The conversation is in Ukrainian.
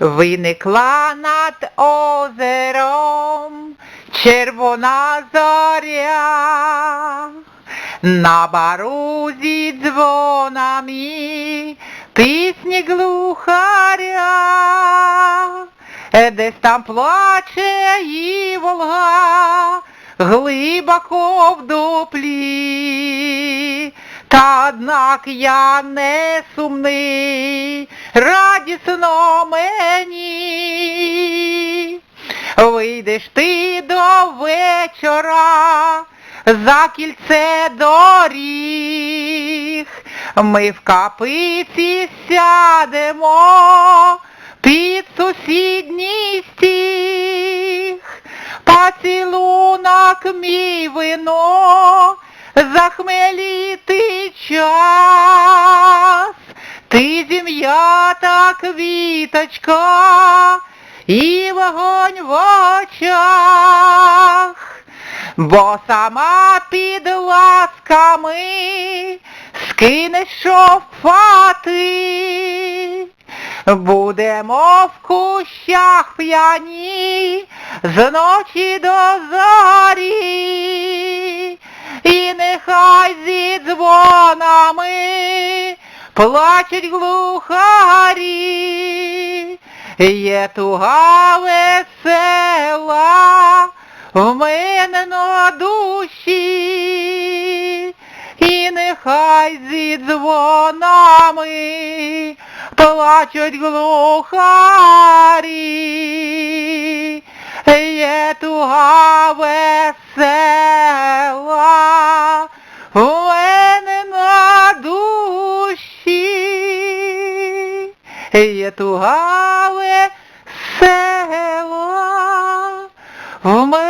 Виникла над озером червона зоря, на барузі дзвонами пісні глухаря, десь там плаче і волга, глибоко в дуплі. Та однак я не сумний, радісно мені. Вийдеш ти до вечора, за кільце доріг, ми в капиці сядемо під сусідній стіг, поцілунок мій вино, захмеліти час, ти зім'ята квіточка і вогонь в очах, бо сама під ласками скинеш шовфати. Будемо в кущах п'яні з ночі до зорі, і нехай зі дзвонами плачуть глухарі, є туга весела в мене на душі, і нехай зі дзвонами плачуть глухарі, є туга весела в мене на душі, є туга весела в мене